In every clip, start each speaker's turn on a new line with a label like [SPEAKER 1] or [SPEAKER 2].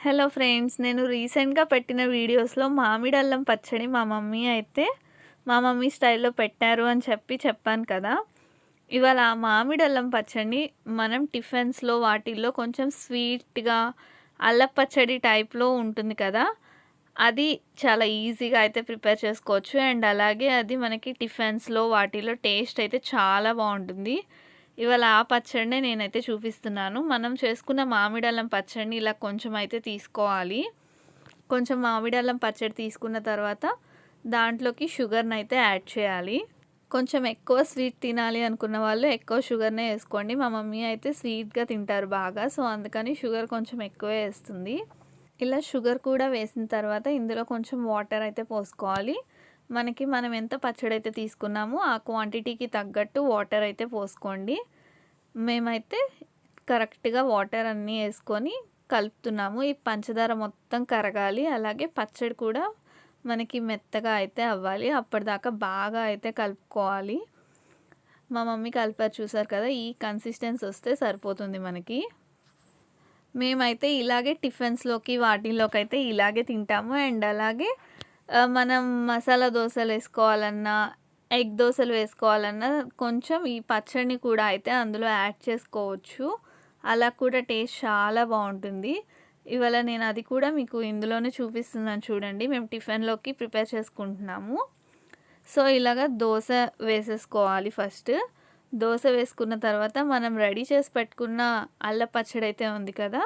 [SPEAKER 1] Hello friends నేను రీసెంట్గా పెట్టిన వీడియోస్లో మామిడి అల్లం పచ్చడి మా మమ్మీ అయితే మా మమ్మీ స్టైల్లో పెట్టారు అని చెప్పి చెప్పాను కదా. ఇవాళ ఆ మామిడి అల్లం పచ్చడిని మనం టిఫిన్స్లో వాటిల్లో కొంచెం స్వీట్గా అల్లం పచ్చడి టైప్లో ఉంటుంది కదా. అది చాలా ఈజీగా అయితే ప్రిపేర్ చేసుకోవచ్చు. అండ్ అలాగే అది మనకి టిఫిన్స్లో వాటిలో టేస్ట్ అయితే చాలా బాగుంటుంది. ఇవాళ ఆ పచ్చడినే నేనైతే చూపిస్తున్నాను. మనం చేసుకున్న మామిడల్లం పచ్చడిని ఇలా కొంచెం అయితే తీసుకోవాలి. కొంచెం మామిడల్లం పచ్చడి తీసుకున్న తర్వాత దాంట్లోకి షుగర్ని అయితే యాడ్ చేయాలి. కొంచెం ఎక్కువ స్వీట్ తినాలి అనుకున్న వాళ్ళు ఎక్కువ షుగర్నే వేసుకోండి. మా మమ్మీ అయితే స్వీట్గా తింటారు బాగా సో అందుకని షుగర్ కొంచెం ఎక్కువే వేస్తుంది. ఇలా షుగర్ కూడా వేసిన తర్వాత ఇందులో కొంచెం వాటర్ అయితే పోసుకోవాలి. మనకి మనం ఎంత పచ్చడి అయితే తీసుకున్నామో ఆ క్వాంటిటీకి తగ్గట్టు వాటర్ అయితే పోసుకోండి. మేమైతే కరెక్ట్గా వాటర్ అన్నీ వేసుకొని కలుపుతున్నాము. ఈ పంచదార మొత్తం కరగాలి. అలాగే పచ్చడి కూడా మనకి మెత్తగా అయితే అవ్వాలి. అప్పటిదాకా బాగా అయితే కలుపుకోవాలి. మా మమ్మీ కలిపారు చూసారు కదా ఈ కన్సిస్టెన్సీ వస్తే సరిపోతుంది మనకి. మేమైతే ఇలాగే టిఫిన్స్లోకి వాటిల్లోకి అయితే ఇలాగే తింటాము. అండ్ అలాగే మనం మసాలా దోశలు వేసుకోవాలన్నా ఎగ్ దోశలు వేసుకోవాలన్నా కొంచెం ఈ పచ్చడిని కూడా అయితే అందులో యాడ్ చేసుకోవచ్చు. అలా కూడా టేస్ట్ చాలా బాగుంటుంది. ఇవాళ నేను అది కూడా మీకు ఇందులోనే చూపిస్తున్నాను చూడండి. మేము టిఫిన్లోకి ప్రిపేర్ చేసుకుంటున్నాము. సో ఇలాగ దోశ వేసేసుకోవాలి ఫస్ట్. దోశ వేసుకున్న తర్వాత మనం రెడీ చేసి పెట్టుకున్న అల్ల పచ్చడి అయితే ఉంది కదా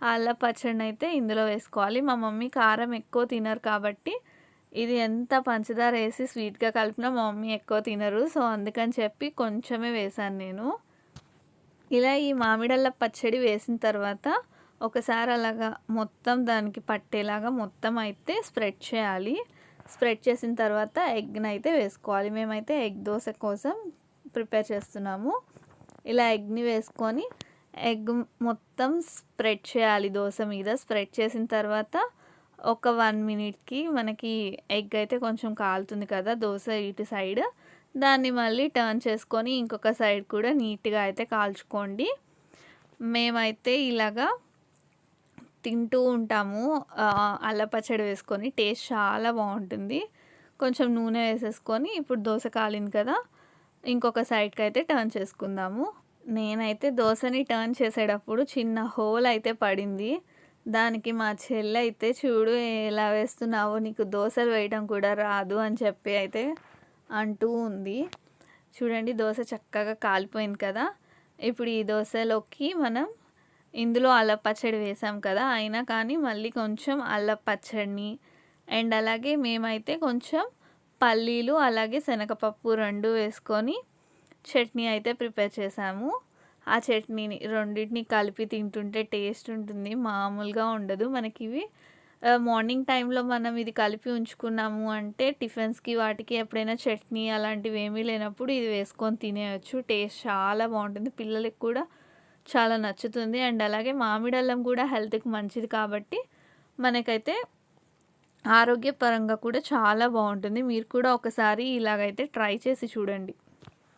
[SPEAKER 1] ఆ అల్ల పచ్చడిని అయితే ఇందులో వేసుకోవాలి. మా మమ్మీ కారం ఎక్కువ తినరు కాబట్టి ఇది ఎంత పంచదార వేసి స్వీట్గా కలిపినా మా మమ్మీ ఎక్కువ తినరు. సో అందుకని చెప్పి కొంచెమే వేశాను నేను. ఇలా ఈ మామిడల్ల పచ్చడి వేసిన తర్వాత ఒకసారి అలాగా మొత్తం దానికి పట్టేలాగా మొత్తం అయితే స్ప్రెడ్ చేయాలి. స్ప్రెడ్ చేసిన తర్వాత ఎగ్ని అయితే వేసుకోవాలి. మేమైతే ఎగ్ దోశ కోసం ప్రిపేర్ చేస్తున్నాము. ఇలా ఎగ్ని వేసుకొని ఎగ్ మొత్తం స్ప్రెడ్ చేయాలి. దోశ మీద స్ప్రెడ్ చేసిన తర్వాత ఒక వన్ మినిట్కి మనకి ఎగ్ అయితే కొంచెం కాలుతుంది కదా దోశ ఇటు సైడ్. దాన్ని మళ్ళీ టర్న్ చేసుకొని ఇంకొక సైడ్ కూడా నీట్గా అయితే కాల్చుకోండి. మేమైతే ఇలాగా తింటూ ఉంటాము. అల్ల పచ్చడి వేసుకొని టేస్ట్ చాలా బాగుంటుంది. కొంచెం నూనె వేసేసుకొని ఇప్పుడు దోశ కాలింది కదా ఇంకొక సైడ్కి అయితే టర్న్ చేసుకుందాము. నేనైతే దోశని టర్న్ చేసేటప్పుడు చిన్న హోల్ అయితే పడింది. దానికి మా చెల్లి అయితే చూడు ఎలా వేస్తున్నావో నీకు దోశలు వేయడం కూడా రాదు అని చెప్పి అయితే అంటూ ఉంది. చూడండి దోశ చక్కగా కాలిపోయింది కదా. ఇప్పుడు ఈ దోశలోకి మనం ఇందులో అల్లం పచ్చడి వేసాం కదా. అయినా కానీ మళ్ళీ కొంచెం అల్ల పచ్చడిని అండ్ అలాగే మేమైతే కొంచెం పల్లీలు అలాగే శనగపప్పు రెండు వేసుకొని చట్నీ అయితే ప్రిపేర్ చేసాము. ఆ చట్నీని రెండింటిని కలిపి తింటుంటే టేస్ట్ ఉంటుంది మామూలుగా ఉండదు. మనకి ఇవి మార్నింగ్ టైంలో మనం ఇది కలిపి ఉంచుకున్నాము అంటే టిఫిన్స్కి వాటికి ఎప్పుడైనా చట్నీ అలాంటివి ఏమీ లేనప్పుడు ఇది వేసుకొని తినేయచ్చు. టేస్ట్ చాలా బాగుంటుంది. పిల్లలకి కూడా చాలా నచ్చుతుంది. అండ్ అలాగే మామిడల్లం కూడా హెల్త్కి మంచిది కాబట్టి మనకైతే ఆరోగ్యపరంగా కూడా చాలా బాగుంటుంది. మీరు కూడా ఒకసారి ఇలాగైతే ట్రై చేసి చూడండి.